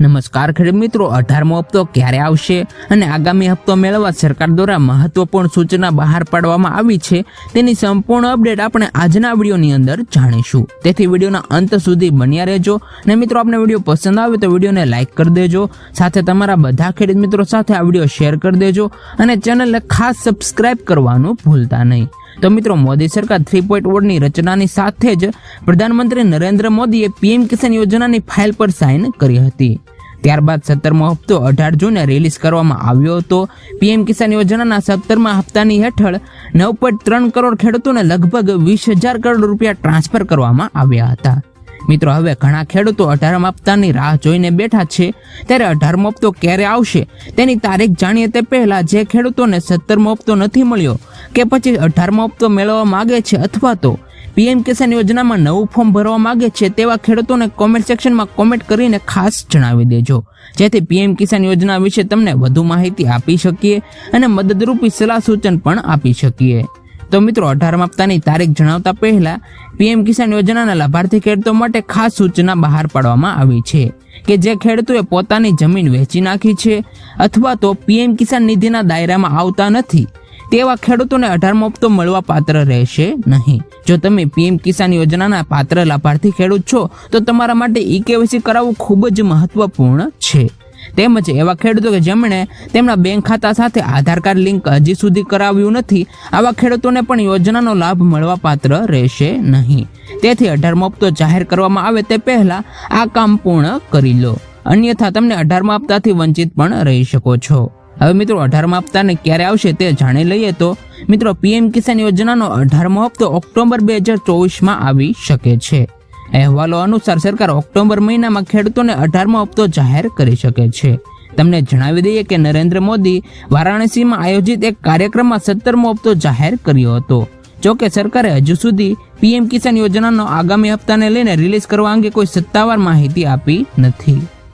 નમસ્કાર ખેડૂત મિત્રો, અઢારમો હપ્તો ક્યારે આવશે અને આગામી હપ્તો મેળવવા સરકાર દ્વારા મહત્વપૂર્ણ સૂચના બહાર પાડવામાં આવી છે તેની સંપૂર્ણ અપડેટ આપણે આજના વિડીયોની અંદર જાણીશું. તેથી વિડીયોના અંત સુધી બન્યા રહેજો અને મિત્રો, આપને વીડિયો પસંદ આવે તો વિડીયોને લાઇક કરી દેજો, સાથે તમારા બધા ખેડૂત મિત્રો સાથે આ વીડિયો શેર કરી દેજો અને ચેનલને ખાસ સબસ્ક્રાઇબ કરવાનું ભૂલતા નહીં. તો મિત્રો, મોદી સરકાર થ્રી પોઈન્ટ વોર્ડની રચનાની સાથે જ પ્રધાનમંત્રી નરેન્દ્ર મોદીએ પીએમ કિસાન યોજનાની ફાઇલ પર સાઇન કરી હતી. ત્યારબાદ સત્તરમો હપ્તો અઢાર જૂને રિલીઝ કરવામાં આવ્યો હતો. પીએમ કિસાન યોજનાના સત્તરમા હપ્તાની હેઠળ નવ પોઈન્ટ ત્રણ કરોડ ખેડૂતોને લગભગ વીસ હજાર કરોડ રૂપિયા ટ્રાન્સફર કરવામાં આવ્યા હતા. મિત્રો, હવે ઘણા ખેડૂતો અઢારમ હપ્તાની રાહ જોઈને બેઠા છે. ત્યારે અઢારમો હપ્તો ક્યારે આવશે તેની તારીખ જાણીએ તે પહેલાં જે ખેડૂતોને સત્તરમો હપ્તો નથી મળ્યો કે પછી અઢારમો હપ્તો મેળવવા માગે છે અથવા તો પીએમ કિસાન યોજનામાં નવું ફોર્મ ભરવા માંગે છે તેવા ખેડૂતોને કોમેન્ટ સેક્શનમાં કોમેન્ટ કરીને ખાસ જણાવી દેજો. જેથી પીએમ કિસાન યોજના વિશે તમને વધુ માહિતી આપી શકીએ અને મદદરૂપી સલાહ સૂચન પણ આપી શકીએ. તો મિત્રો, અઢાર હપ્તાની તારીખ જણાવતા પહેલા પીએમ કિસાન યોજનાના લાભાર્થી ખેડૂતો માટે ખાસ સૂચના બહાર પાડવામાં આવી છે કે જે ખેડૂતોએ પોતાની જમીન વેચી નાખી છે અથવા તો પીએમ કિસાન નિધિના દાયરામાં આવતા નથી તેવા ખેડૂતોને અઢારમો હપ્તો મળવા પાત્ર રહેશે નહીં. જો તમે પીએમ કિસાન યોજનાના પાત્ર લાભાર્થી ખેડૂત છો, તો તમારા માટે ઈ કેવાયસી કરાવવું ખૂબ જ મહત્વપૂર્ણ છે. તેમજ એવા ખેડૂતો કે જેમણે તેમના બેંક ખાતા સાથે આધાર કાર્ડ લિંક હજી સુધી કરાવ્યું નથી, આવા ખેડૂતોને પણ યોજનાનો લાભ મળવા પાત્ર રહેશે નહીં. તેથી અઢારમો હપ્તો જાહેર કરવામાં આવે તે પહેલા આ કામ પૂર્ણ કરી લો. અન્યથા, તમને અઢારમા હપ્તાથી વંચિત પણ રહી શકો છો. હવે મિત્રો, અઢારમા હપ્તાને ક્યારે આવશે તે જાણી લઈએ તો, મિત્રો, પીએમ કિસાન યોજનાનો અઢારમો હપ્તો ઓક્ટોબર બે હજાર ચોવીસમાં આવી શકે છે. અહેવાલો અનુસાર સરકાર ઓક્ટોબર મહિનામાં ખેડૂતોને અઢારમો હપ્તો જાહેર કરી શકે છે. તમને જણાવી દઈએ કે નરેન્દ્ર મોદી વારાણસીમાં આયોજિત એક કાર્યક્રમમાં સત્તરમો હપ્તો જાહેર કર્યો હતો. જો કે સરકારે હજુ સુધી પીએમ કિસાન યોજનાનો આગામી હપ્તાને લઈને રિલીઝ કરવા અંગે કોઈ સત્તાવાર માહિતી આપી નથી.